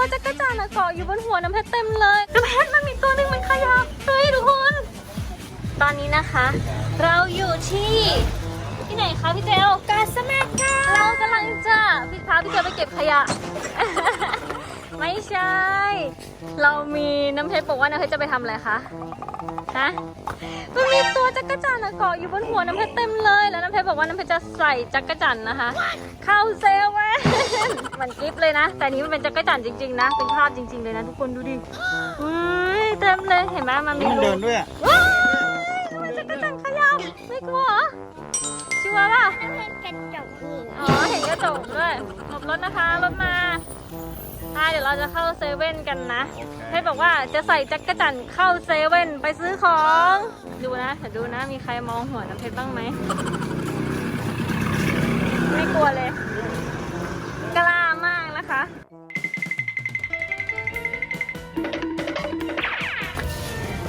ตัวจักรจันทร์อะเกาะอยู่บนหัวน้ำเพชรเต็มเลยน้ำเพชรมันมีตัวหนึ่งมันขยับเฮ้ยทุกคน ตอนนี้นะคะ เราอยู่ที่ที่ไหนคะพี่เจลกาสแมกค่ะเรากำลังจะพี่พาพี่เจลไปเก็บขยะ ไม่ใช่ เรามีน้ำเพชรบอกว่าน้ำเพชรจะไปทำอะไรคะ ฮะ มันมีตัวจักรจันทร์อะเกาะอยู่บนหัวน้ำเพชรเต็มเลย แล้วน้ำเพชรบอกว่าน้ำเพชรจะใส่จักรจันทร์นะคะ เข้าเซลล์แมนมันกิฟเลยนะ แต่อันนี้มันเป็นจักรจันทร์จริงๆนะ เป็นภาพจริง ๆเลยนะทุกคนดูดิอุ้ยเต็มเลย เห็นไหมมันมีมันรูเดินด้วยอะว้าวจักรจันทร์ขยับไม่กลัวเหรอชัวร์ป่ะ น้ำเพชรกระจกนี่อ๋อ เห็นกระจกด้วยหลบรถนะคะ รถมา อ่าเดี๋ยวเราจะเข้าเซเว่นกันนะเพชรบอกว่าจะใส่จักรจันทร์เข้าเซเว่นไปซื้อของ ดูนะเดี๋ยวดูนะ มีใครมองหัวน้ำเพชรบ้างไหม ไม่กลัวเลย กล้ามากนะคะ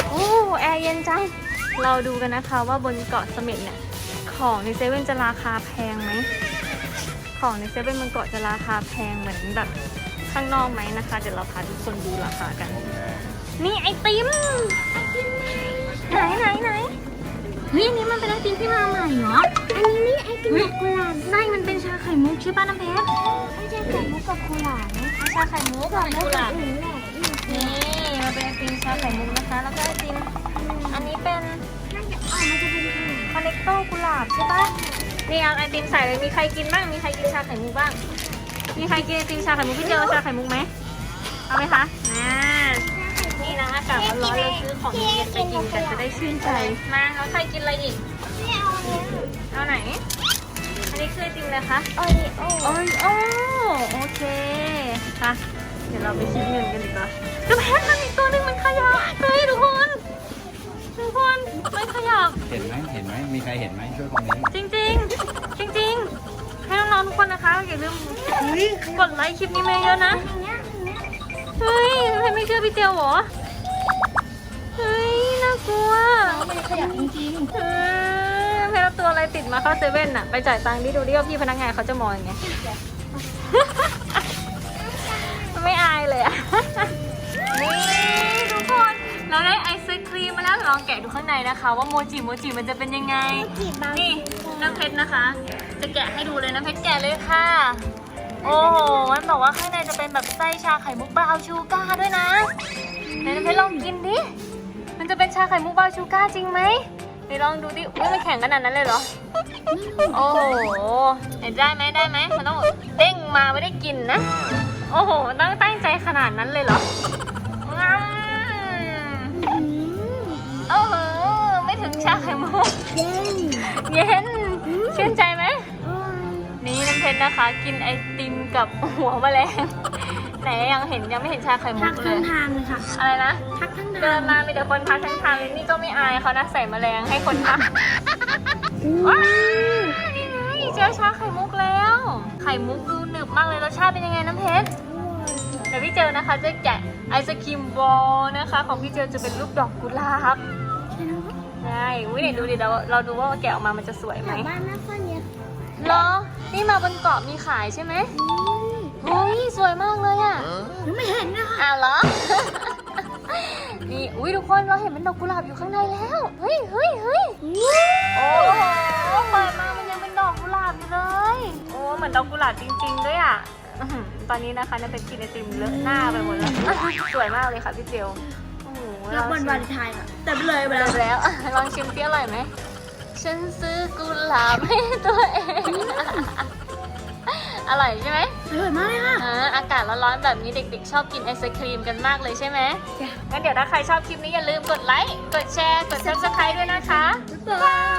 โอ้แอร์เย็นจัง เราดูกันนะคะว่าบนเกาะเสม็ดเนี่ย ของในเซเว่นจะราคาแพงไหม ของในเซเว่นบนเกาะจะราคาแพงเหมือนแบบ ข้างนอกไหมนะคะ เดี๋ยวเราพาทุกคนดูราคากัน นี่ไอติมไหนไหนไหนเฮ้ยอันนี้มันเป็นไอติมที่มาใหม่เหรอ อันนี้นี่ไอติมกับกุหลาบใช่มันเป็นชาไข่มุกใช่ป่ะน้ำเพชรไม่ใช่ไข่มุกกับกุหลาบนะชาไข่มุกกุหลาไข่บกุหลาบอื่นแหละอืมนี่มันเป็นไอติมชาไข่มุกนะคะ แล้วก็ไอติมอันนี้เป็นน่าจะออกมาจะเป็นขนมคอนเนคโต้กุหลาบใช่ปะนี่เอาไอติมใส่เลยมีใครกินบ้าง มีใครกินชาไข่มุกบ้าง มีใครกินไอติมชาไข่มุกพี่เจอชาไข่มุกไหมเอาไหมคะอ่านี่นะอากาศร้อนๆเราซื้อของเย็นๆไปกินกันจะได้ชื่นใจ มาแล้วใครกินอะไรอีกไม่เอาเนี่ยเอาไหน อันนี้คือไอติมเลยคะโอริโอโอ้ยโอ้โอเคค่ะเดี๋ยวเราไปคิดเงินกันดีกว่าแต่แพทมันมีตัวหนึ่งมันขยับเฮ้ยทุกคนทุกคนมันขยับ เห็นไหมเห็นไหมมีใครเห็นไหมช่วยคอมเมนต์จริงๆจริงๆ ให้น้องๆทุกคนนะคะ อย่าลืมกดไลค์คลิปนี้มาเยอะนะ เฮ้ยเงี้ยเฮ้ยทำไมไม่เชื่อพี่เจียวเหรอ เฮ้ย น่ากลัวมันขยับจริงเออเพลตัวอะไรติดมาเข้าเซเว่นน่ะไปจ่ายตังค์ดิดูดิว่าพี่พนักงานเขาจะมองยังไง ไม่อายเลยอะ องแกะดูข้างในนะคะ ว่าโมจิโมจิมันจะเป็นยังไงๆจีบบางนี่น้ำเพชรนะคะ จะแกะให้ดูเลยน้ำเพชรแกะเลยค่ะ โอ้โหมันบอกว่าข้างในจะเป็นแบบไส้ชาไข่มุกบราวน์ชูการ์ด้วยนะไหนน้ำเพชรลองกินดิ มันจะเป็นชาไข่มุกบราวน์ชูการ์จริงไหมไหนลองดูดิอุ้ยมันแข็งขนาดนั้นเลยเหรอ โอ้โหเห็นได้ไหมได้ไหมมันต้องเด้งมาไม่ได้กินนะ โอ้โหมันต้องตั้งใจขนาดนั้นเลยเหรออื ชาไข่มุกเย็นเย็นชื่นใจไหมโอ้ยนี่น้ำเพชรนะคะ กินไอติมกับหัวแมลงไหนยังเห็นยังไม่เห็นชาไข่มุพักกเลทั้ยงทางเลยค่ะอะไรนะพักทั้งทางเดินมามีแต่คนพักทั้งทางเลยนี่ก็ไม่อายเขานะใส่แมลงให้คนพักว้าวนี่ไงเจอชาไข่มุกแล้ว ไข่มุกดูหนึบมากเลยรสชาติเป็นยังไงน้ำเพชรเดี๋ยวพี่เจอนะคะจะแกะไอศครีมบอลนะคะ ของพี่เจอจะเป็นรูปดอกกุหลาบ ใช่อุ้ยเดี๋ยวดูดิเราเราดูว่าแกะออกมามันจะสวยไหมแถวบ้านแม่ฟ้าเนี่ยเหรอ นี่มาบนเกาะมีขายใช่ไหมอืมเฮ้ยสวยมากเลยอะหนูไม่เห็นนะคะอ้าวเหรอ นี่ อุ้ยทุกคนเราเห็นเป็นดอกกุหลาบอยู่ข้างในแล้ว เฮ้ยเฮ้ยเฮ้ยโอ้โหเปิดมามันยังเป็นดอกกุหลาบอยู่เลย โอ้เหมือนดอกกุหลาบจริง ๆ ด้วยอะอื้อหือตอนนี้นะคะน้าเป็นกินไอติมเลอะหน้าไปหมดแล้ว สวยมากเลยค่ะพี่เจลโอ้โห รับวันวาเลนไทน์ค่ะแต่เลยไปแล้แล้ววแล้วลองชิมเปรี้ยวอร่อยไหมฉันซื้อกุหลาบให้ตัวเองอร่อยใช่ไหมอร่อยมากเลยค่ะอ่าอากาศร้อนๆแบบนี้เด็กๆ ชอบกินไอศครีมกันมากเลยใช่ไหมจ้ะงั้นเดี๋ยวถ้าใครชอบคลิปนี้อย่าลืมกดไลค์ กดแชร์ กด subscribe ด้วยนะคะบ๊ายบาย